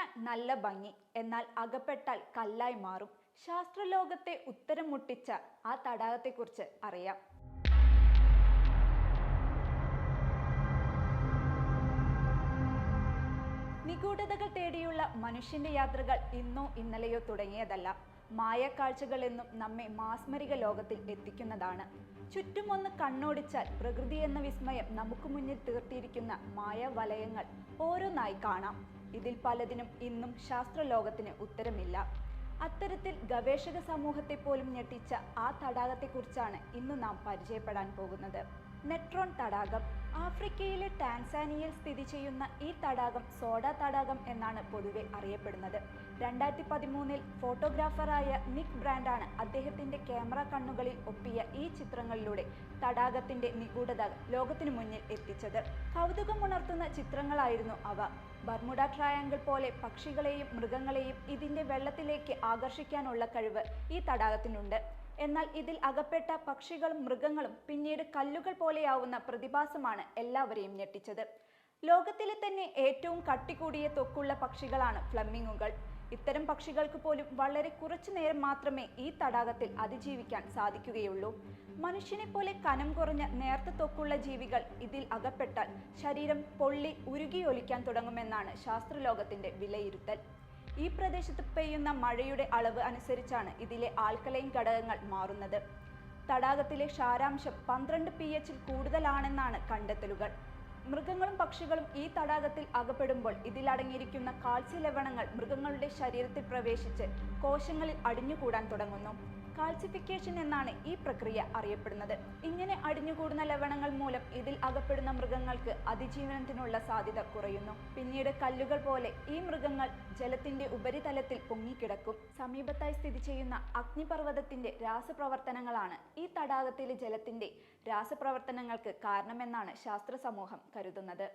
കാണാൻ നല്ല ഭംഗി എന്നാൽ അകപ്പെട്ടാൽ കല്ലായി മാറും. ശാസ്ത്രലോകത്തെ ഉത്തരം മുട്ടിച്ച ആ തടാകത്തെക്കുറിച്ച് അറിയാം. നിഗൂഢതകൾ തേടിയുള്ള മനുഷ്യന്റെ യാത്രകൾ ഇന്നോ ഇന്നലെയോ തുടങ്ങിയതല്ല. മായക്കാഴ്ചകൾ എന്നും നമ്മെ മാസ്മരിക ലോകത്തിൽ എത്തിക്കുന്നതാണ്. ചുറ്റുമൊന്ന് കണ്ണോടിച്ചാൽ പ്രകൃതി എന്ന വിസ്മയം നമുക്ക് മുന്നിൽ തീർത്തിയിരിക്കുന്ന മായവലയങ്ങൾ ഓരോന്നായി കാണാം. ഇതിൽ പലതിനും ഇന്നും ശാസ്ത്രലോകത്തിന് ഉത്തരമില്ല. അത്തരത്തിൽ ഗവേഷക സമൂഹത്തെ പോലും ഞെട്ടിച്ച ആ തടാകത്തെക്കുറിച്ചാണ് ഇന്ന് നാം പരിചയപ്പെടാൻ പോകുന്നത്. നെട്രോൺ തടാകം. ആഫ്രിക്കയിലെ ടാൻസാനിയയിൽ സ്ഥിതി ചെയ്യുന്ന ഈ തടാകം സോഡ തടാകം എന്നാണ് പൊതുവെ അറിയപ്പെടുന്നത്. രണ്ടായിരത്തി പതിമൂന്നിൽ ഫോട്ടോഗ്രാഫറായ നിക് ബ്രാൻഡാണ് അദ്ദേഹത്തിന്റെ ക്യാമറ കണ്ണുകളിൽ ഒപ്പിയ ഈ ചിത്രങ്ങളിലൂടെ തടാകത്തിന്റെ നിഗൂഢത ലോകത്തിനു മുന്നിൽ എത്തിച്ചത്. കൗതുകമുണർത്തുന്ന ചിത്രങ്ങളായിരുന്നു അവ. ബർമുഡ ട്രയാങ്കിൾ പോലെ പക്ഷികളെയും മൃഗങ്ങളെയും ഇതിന്റെ വെള്ളത്തിലേക്ക് ആകർഷിക്കാനുള്ള കഴിവ് ഈ തടാകത്തിനുണ്ട്. എന്നാൽ ഇതിൽ അകപ്പെട്ട പക്ഷികളും മൃഗങ്ങളും പിന്നീട് കല്ലുകൾ പോലെയാവുന്ന പ്രതിഭാസമാണ് എല്ലാവരെയും ഞെട്ടിച്ചത്. ലോകത്തിലെ തന്നെ ഏറ്റവും കട്ടികൂടിയ ത്വക്കുള്ള പക്ഷികളാണ് ഫ്ലമിങ്ങുകൾ ഇത്തരം പക്ഷികൾക്ക് പോലും വളരെ കുറച്ചു നേരം മാത്രമേ ഈ തടാകത്തിൽ അതിജീവിക്കാൻ സാധിക്കുകയുള്ളൂ. മനുഷ്യനെ പോലെ കനം കുറഞ്ഞ നേർത്ത ത്വക്കുള്ള ജീവികൾ ഇതിൽ അകപ്പെട്ടാൽ ശരീരം പൊള്ളി ഉരുകിയൊലിക്കാൻ തുടങ്ങുമെന്നാണ് ശാസ്ത്രലോകത്തിന്റെ വിലയിരുത്തൽ. ഈ പ്രദേശത്ത് പെയ്യുന്ന മഴയുടെ അളവ് അനുസരിച്ചാണ് ഇതിലെ ആൽക്കലൈൻ ഘടകങ്ങൾ മാറുന്നത്. തടാകത്തിലെ ക്ഷാരാംശം പന്ത്രണ്ട് പി എച്ചിൽ കൂടുതലാണെന്നാണ് കണ്ടെത്തലുകൾ. മൃഗങ്ങളും പക്ഷികളും ഈ തടാകത്തിൽ അകപ്പെടുമ്പോൾ ഇതിലടങ്ങിയിരിക്കുന്ന കാൽസ്യ ലവണങ്ങൾ മൃഗങ്ങളുടെ ശരീരത്തിൽ പ്രവേശിച്ച് കോശങ്ങളിൽ അടിഞ്ഞുകൂടാൻ തുടങ്ങുന്നു. കാൽസിഫിക്കേഷൻ എന്നാണ് ഈ പ്രക്രിയ അറിയപ്പെടുന്നത്. ഇങ്ങനെ അടിഞ്ഞുകൂടുന്ന ലവണങ്ങൾ മൂലം ഇതിൽ അകപ്പെടുന്ന മൃഗങ്ങൾക്ക് അതിജീവനത്തിനുള്ള സാധ്യത കുറയുന്നു. പിന്നീട് കല്ലുകൾ പോലെ ഈ മൃഗങ്ങൾ ജലത്തിന്റെ ഉപരിതലത്തിൽ പൊങ്ങിക്കിടക്കും. സമീപത്തായി സ്ഥിതി ചെയ്യുന്ന അഗ്നിപർവതത്തിന്റെ രാസപ്രവർത്തനങ്ങളാണ് ഈ തടാകത്തിലെ ജലത്തിന്റെ രാസപ്രവർത്തനങ്ങൾക്ക് കാരണമെന്നാണ് ശാസ്ത്ര സമൂഹം കരുതുന്നത്.